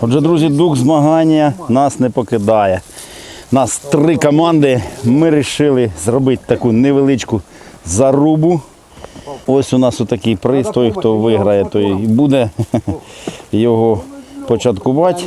Отже, друзі, дух змагання нас не покидає. Нас три команди. Ми вирішили зробити таку невеличку зарубу. Ось у нас отакий приз. Той, хто виграє, той і буде його початкувати.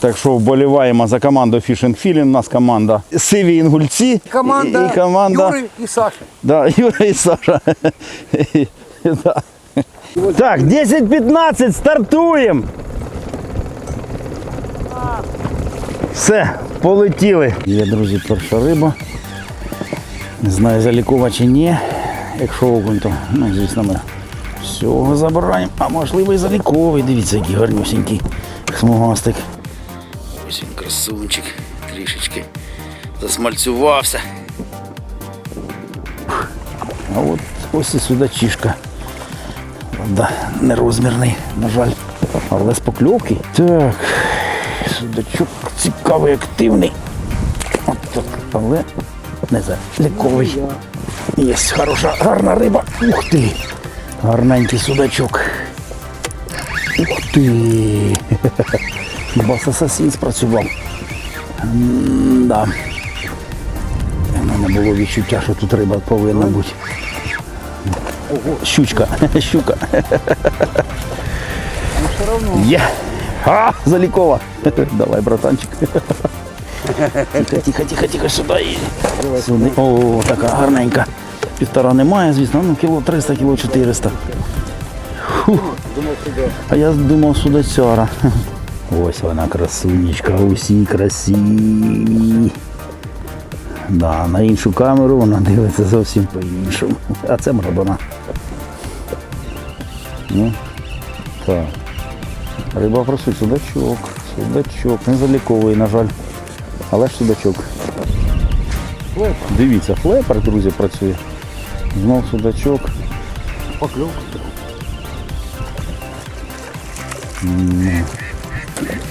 Так що вболіваємо за команду Fish and Feeling. У нас команда Сиві Інгульці Команда, і, і команда Юрий и Саша. Да, Юра і Саша. Так, 10-15, стартуємо. Все, полетіли. Є, друзі, перша риба. Не знаю, залікова чи ні. Якщо окунь, то, ну, звісно, ми всього забираємо. А можливо і заліковий. Дивіться, який гарнюсінький смугастик. Ось він красунчик, трішечки засмальцювався. А от ось і судачишка. Правда, нерозмірний, на жаль. Але з покльовки. Так, судачок цікавий, активний. От так, але не заліковий. Є хороша, гарна риба. Ух ти! Гарненький судачок. Ух ти! Хіба асасін спрацював? М-да. У мене було відчуття, що тут риба повинна бути. Ого. Щучка, щука. Є. А, залікова. Давай, братанчик. Тихо, тихо, тихо, тихо, сюди. Сюди. О, така гарненька. Півтора немає, звісно, ну кіло 300, кіло 400. Фух. А я думав сюди судацяра. Ось вона красунечка, усі красиві. Да, на іншу камеру вона дивиться зовсім по-іншому. А це мрабана. Ну, так. Риба просить судачок, судачок. Не заліковий, на жаль. Але ж судачок. Флепер. Дивіться, флепер, друзі, працює. Знов судачок. Поклевка.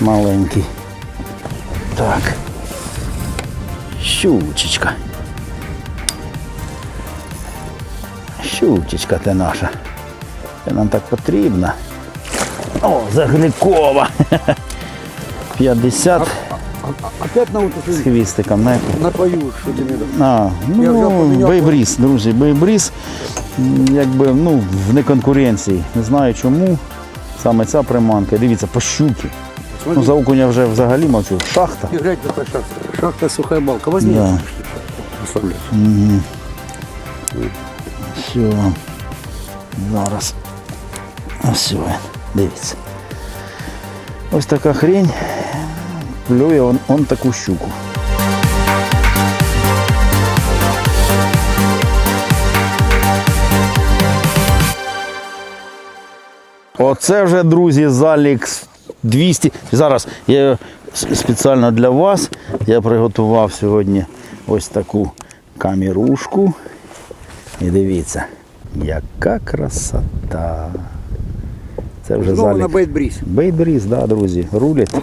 Маленький. Так. Щучечка. Щучечка ти наша. Це нам так потрібна. О, загликова. 50 Опять на вот з хвістиком. На, на твою, что ты мне дал. а, Я вже ну, поміняв. бейбріз, друзі, бейбріз. м, Якби ну, в неконкуренції. Не знаю чому. Саме ця приманка. Дивіться, по щуки. Ну, за окуня вже взагалі мовчу. Шахта. И глянь, какая шахта. Шахта, сухая балка. Возьми. Да. Оставляй. Все. Зараз. Він. Дивіться. Ось така хрень. Плює он, он таку щуку. Оце вже, друзі, залік 200. Зараз я спеціально для вас я приготував сьогодні ось таку камірушку. І дивіться, яка красота. Це вже Снова на залік. бейтбриз. Бейбріз, да, друзі, рулять.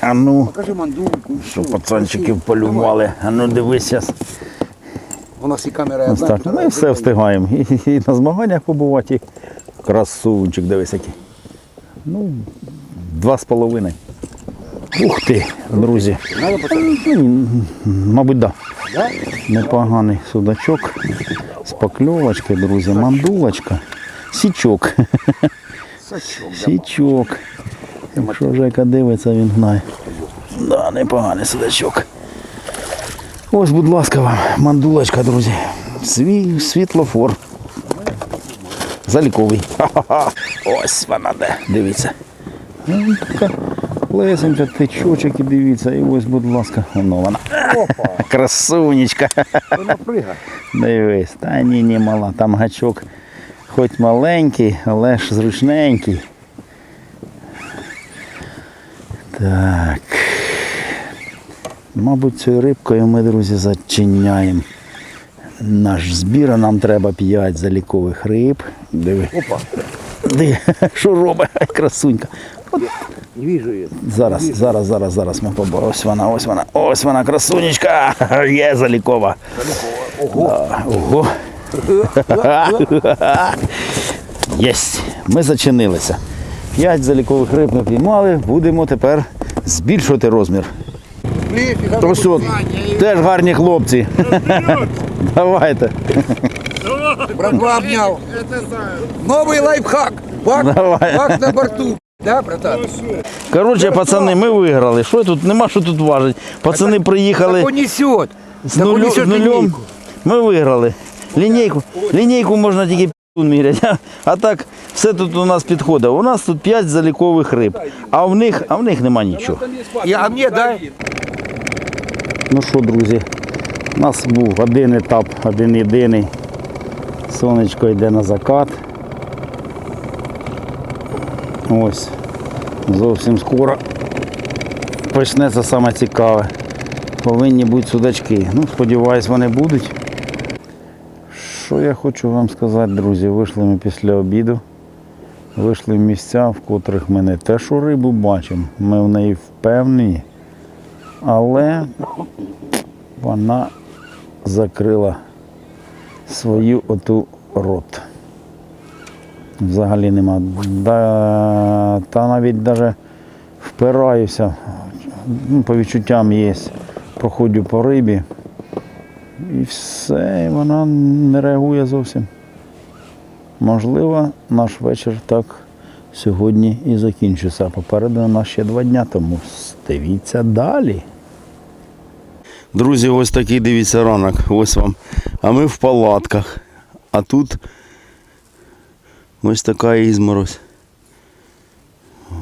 А ну, Покажи мандулку. що пацанчиків полювали. А ну дивись. У нас и камера Ось одна. так. Ми все встигаємо. І, і на змаганнях побувати. І красунчик, дивись який. Ну, два з половиною. Ух ти, друзі. Ну, Мабуть, так. Да. Непоганий судачок з друзі, мандулочка, січок. Сачок. Січок. Якщо Жека дивиться, він знає. Да, непоганий судачок. Ось, будь ласка, вам мандулочка, друзі. Свій світлофор. Заліковий. Ха-ха-ха. Ось вона де. Дивіться. Така Лесенька, течочок і дивіться. І ось, будь ласка, воно вона. Опа. Красунечка. Вона прыгає. Дивись, та ні, ні, мала, там гачок хоч маленький, але ж зручненький. Так. Мабуть, цією рибкою ми, друзі, зачиняємо наш збір, а нам треба 5 залікових риб. Диви. Опа. Диви, що робить, красунька. От Не вижу ее. Зараз, зараз, зараз, зараз ми побачимо. Ось вона, ось вона, ось вона, красунечка. Є залікова. Ого. Да, Ого. Єсть. Ми зачинилися. П'ять залікових риб ми піймали, будемо тепер збільшувати розмір. Ось от, теж гарні хлопці. Давайте. Братва обняв. Новий лайфхак. Бак, бак на борту. Да, братан? Коротше, пацани, ми виграли. Що тут? Нема що тут важить. Пацани приїхали з нульом. Ми виграли. Лінійку, лінійку можна тільки міряти. А, так все тут у нас підходить. У нас тут 5 залікових риб, а в них, а в них нема нічого. А мені дай. Ну що, друзі, у нас був один етап, один єдиний. Сонечко йде на закат. Ось. Зовсім скоро почнеться саме цікаве. Повинні бути судачки. Ну, сподіваюсь, вони будуть. Що я хочу вам сказати, друзі? Вийшли ми після обіду. Вийшли в місця, в котрих ми не те, що рибу бачимо, ми в неї впевнені. Але вона закрила свою оту рот. Взагалі нема. Да, та навіть даже впираюся, ну, по відчуттям є. Проходжу по рибі. І все, і вона не реагує зовсім. Можливо, наш вечір так сьогодні і закінчиться. Попереду у нас ще два дня, тому дивіться далі. Друзі, ось такий дивіться ранок. Ось вам. А ми в палатках. А тут ось така ізморозь.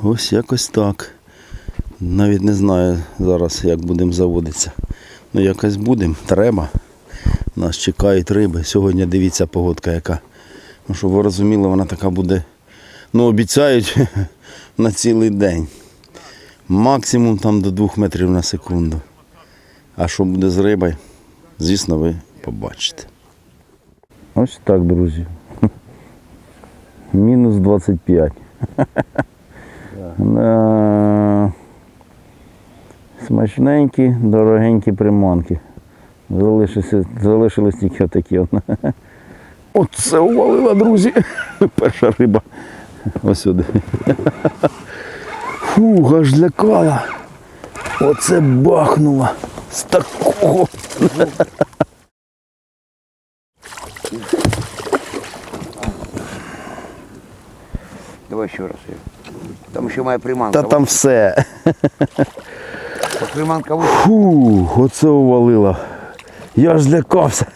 Ось якось так. Навіть не знаю зараз, як будемо заводитися. Ну якось будемо, треба. Нас чекають риби. Сьогодні дивіться погодка яка. Ну, щоб ви розуміли, вона така буде. Ну, обіцяють на цілий день. Максимум там до 2 метрів на секунду. А що буде з рибою, звісно, ви побачите. Ось так, друзі. Мінус 25. Смачненькі, дорогенькі приманки. Залишилися, залишились тільки отакі. от. Оце увалила, друзі. Перша риба. Ось сюди. Фух, аж злякала. Оце бахнула. З такого. Давай ще раз. Там ще моя приманка. Та там все. Приманка. Фух, оце увалила. Я ж злякався.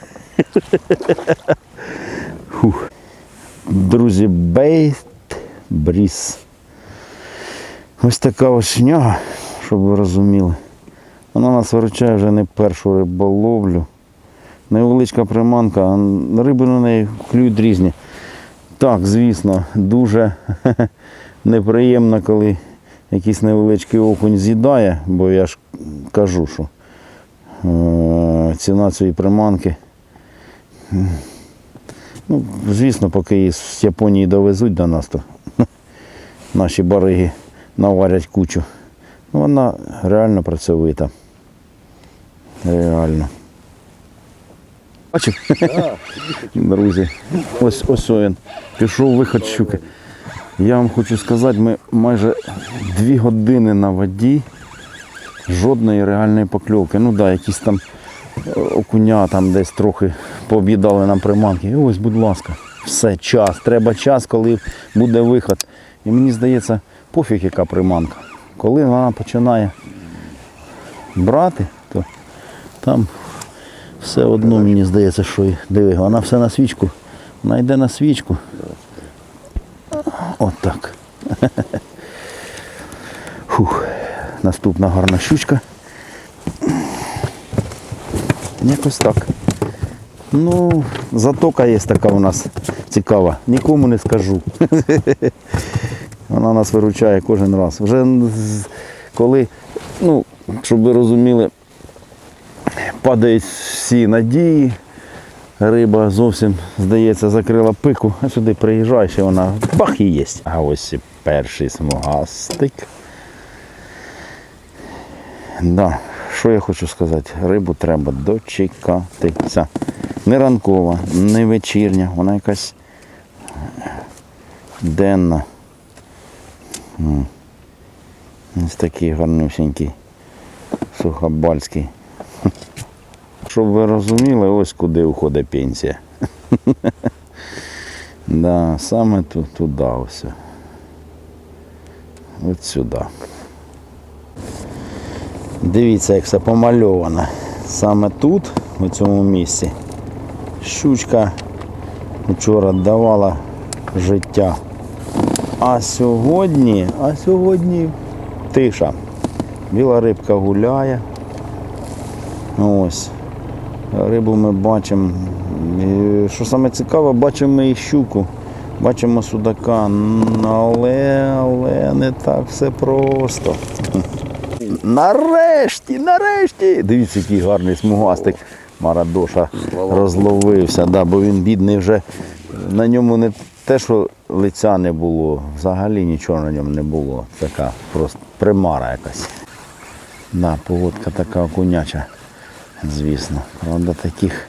Друзі, бейт бріз. Ось така шняга, щоб ви розуміли. Вона нас виручає вже не першу риболовлю. Невеличка приманка, а риби на неї клюють різні. Так, звісно, дуже неприємно, коли якийсь невеличкий окунь з'їдає, бо я ж кажу, що е, ціна цієї приманки. Ну, звісно, поки її з Японії довезуть до нас, то наші бариги наварять кучу. Ну, Вона реально працьовита. Реально. Бачив? Друзі, ось ось він. Пішов виход щуки. Я вам хочу сказати, ми майже дві години на воді, жодної реальної покльовки. Ну так, да, якісь там окуня там десь трохи пооб'їдали нам приманки. І ось, будь ласка, все, час. Треба час, коли буде виход. І мені здається, пофіг яка приманка. Коли вона починає брати, то там все одно мені здається, що й- диви, вона все на свічку. Вона йде на свічку. От так. Фух. Наступна гарна щучка. Якось так. Ну, затока є така у нас цікава. Нікому не скажу. Вона нас виручає кожен раз. Вже коли, ну, щоб ви розуміли, падають всі надії. Риба зовсім, здається, закрила пику, а сюди приїжджаєш і вона бах і є. А ось і перший смугастик. Да. Що я хочу сказати? Рибу треба дочекатися. Не ранкова, не вечірня, вона якась денна. Ось такий гарнюсінький сухобальський. Щоб ви розуміли, ось куди уходить пенсія. Да, саме туди ось. От сюди. Дивіться, як все помальовано. Саме тут, у цьому місці, щучка вчора давала життя. А сьогодні, а сьогодні тиша. Біла рибка гуляє. Ось. Рибу ми бачимо. І, Що саме цікаве, бачимо і щуку. Бачимо судака, але, але не так все просто. Нарешті, нарешті! Дивіться, який гарний смугастик. Марадоша розловився, да, бо він бідний вже. На ньому не те, що лиця не було, взагалі нічого на ньому не було. Така просто примара якась. Да, поводка така окуняча, звісно. Правда, таких.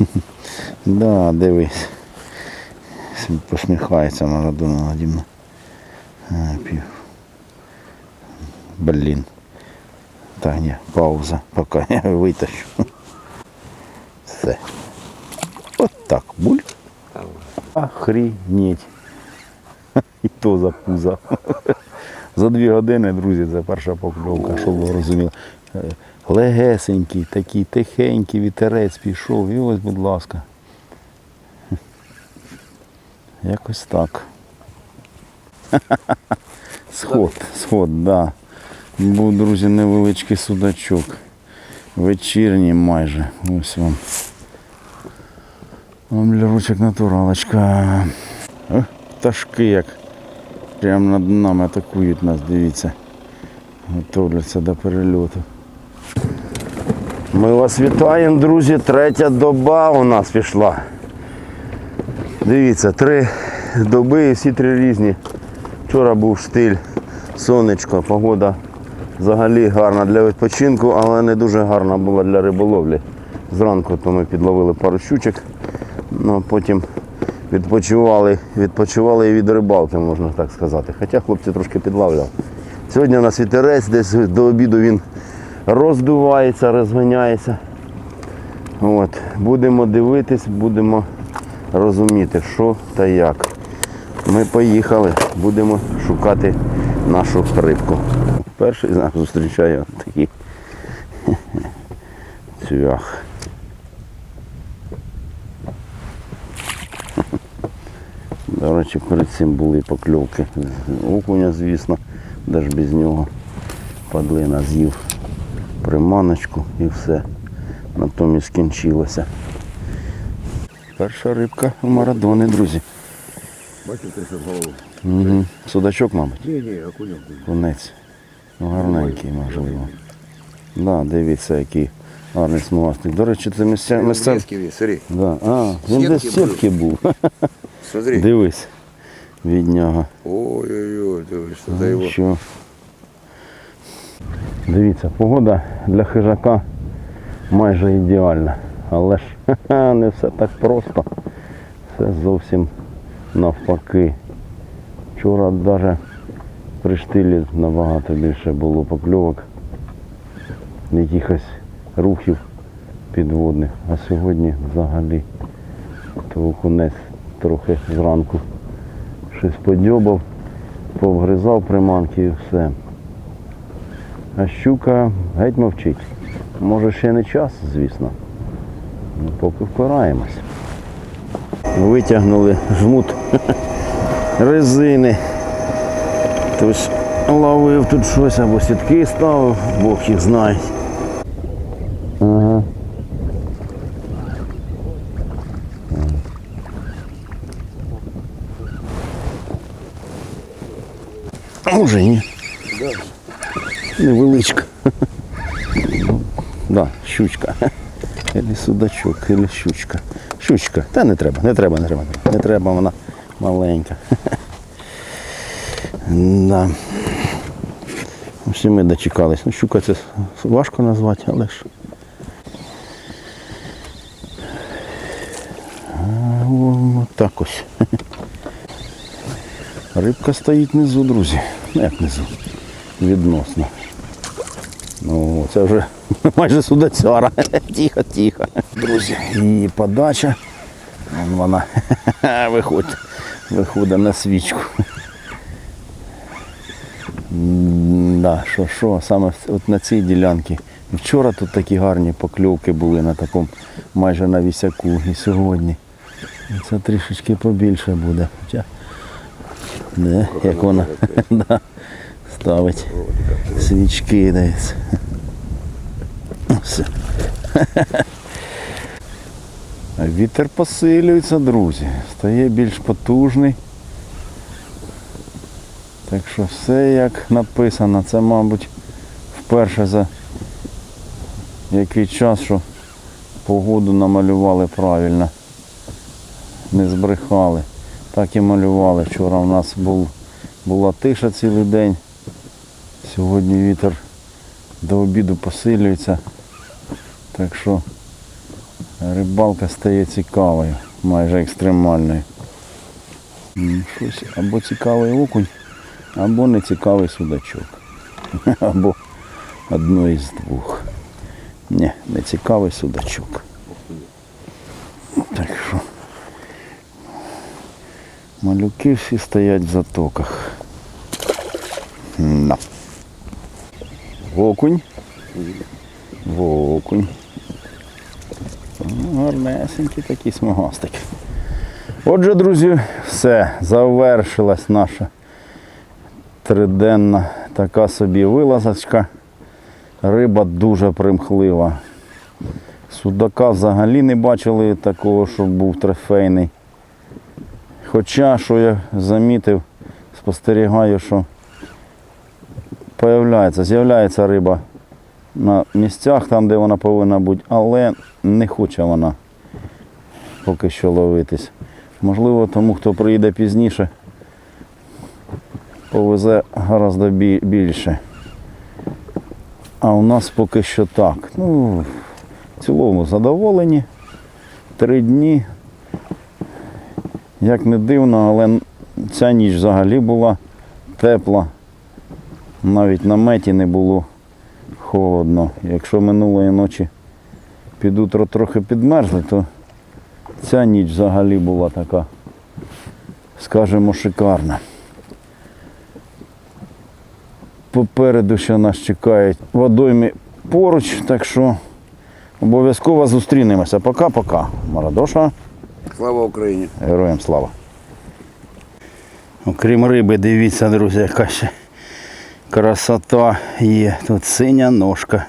Да, дивись. Посміхається Марадона наді мною. Пів. Блін. Так, ні, пауза, поки я витащу. Все. От так, буль. Охренеть. І то за пузо. За дві години, друзі, це перша покльовка, щоб ви розуміли. Легесенький, такий тихенький вітерець пішов. І ось, будь ласка. Якось так. Сход, сход, да. Був, друзі, невеличкий судачок. Вечірній майже. Ось вам. Омлярочок натуралочка. О, пташки як. Прямо над нами атакують нас, дивіться. Готовляться до перельоту. Ми вас вітаємо, друзі. Третя доба у нас пішла. Дивіться, три доби і всі три різні. Вчора був штиль, сонечко, погода взагалі гарна для відпочинку, але не дуже гарна була для риболовлі. Зранку то ми підловили пару щучок, ну, потім відпочивали, відпочивали і від рибалки, можна так сказати. Хоча хлопці трошки підлавляли. Сьогодні у нас вітерець, десь до обіду він роздувається, розганяється. От. Будемо дивитись, будемо розуміти, що та як. Ми поїхали, будемо шукати нашу рибку. Перший знак зустрічаю такий цвях. До речі, перед цим були покльовки окуня, звісно, ж без нього. Падлина з'їв приманочку і все. Натомість скінчилося. Перша рибка у Марадони, друзі. Бачив ти що голову? Угу. Судачок, мабуть. Ні, ні, окунем. Конець. Ну, Гарненький, можливо. Да, дивіться, який гарний смугастик. До речі, це місця. місця... Да. А, він десь сітки був. Смотри. Дивись від нього. Ой-ой-ой, дивись, що його. Що? Дивіться, погода для хижака майже ідеальна. Але ж ха-ха, не все так просто. Все зовсім навпаки. Вчора навіть при штилі набагато більше було покльовок, якихось рухів підводних. А сьогодні взагалі то окунець трохи зранку щось подьобав, повгризав приманки і все. А щука геть мовчить. Може ще не час, звісно. Ну, поки впираємось. Витягнули жмут резини. Хтось ловив тут щось або сітки ставив, Бог їх знає. Може ні. Невеличка. Да, щучка. Или судачок, или щучка. Щучка. Та не треба, не треба, не треба. Не треба, вона маленька. Да. Всі ми дочекались. Ну, щука це важко назвати, але ж. А, о, так ось. Рибка стоїть внизу, друзі. Ну як внизу? Відносно. Ну, це вже майже судацяра. Тихо, тихо. Друзі, її подача. Вон вона виходить, виходить на свічку. М, Да, що, що, саме от на цій ділянці. Вчора тут такі гарні покльовки були на такому майже на вісяку. І сьогодні. Це трішечки побільше буде. Хоча, не, як вона да, ставить свічки десь. Все. Вітер посилюється, друзі. Стає більш потужний. Так що все як написано. Це, мабуть, вперше за який час, що погоду намалювали правильно. Не збрехали. Так і малювали. Вчора у нас був, була тиша цілий день. Сьогодні вітер до обіду посилюється. Так що рибалка стає цікавою, майже екстремальною. Щось або цікавий окунь, або не цікавий судачок. Або одно із двох. Ні, не цікавий судачок. Так що малюки всі стоять в затоках. На. Окунь. Окунь. Ну, Гарнесенький такий смугастик. Отже, друзі, все, завершилась наша триденна така собі вилазочка. Риба дуже примхлива. Судака взагалі не бачили такого, щоб був трофейний. Хоча, що я замітив, спостерігаю, що появляється, з'являється риба на місцях, там, де вона повинна бути, але не хоче вона поки що ловитись. Можливо, тому, хто приїде пізніше, повезе гораздо більше. А у нас поки що так. Ну, в цілому задоволені. Три дні. Як не дивно, але ця ніч взагалі була тепла. Навіть на меті не було холодно. Якщо минулої ночі під утро трохи підмерзли, то ця ніч взагалі була така, скажімо, шикарна. Попереду ще нас чекають водойми поруч, так що обов'язково зустрінемося. Пока-пока. Марадоша, Слава Україні! героям слава. Окрім риби, дивіться, друзі, яка ще красота є. Тут синя ножка,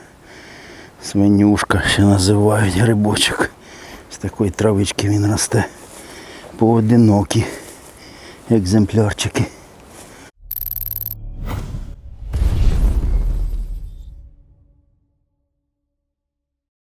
свинюшка ще називають грибочок. З такої травички він росте. Поодинокі екземплярчики.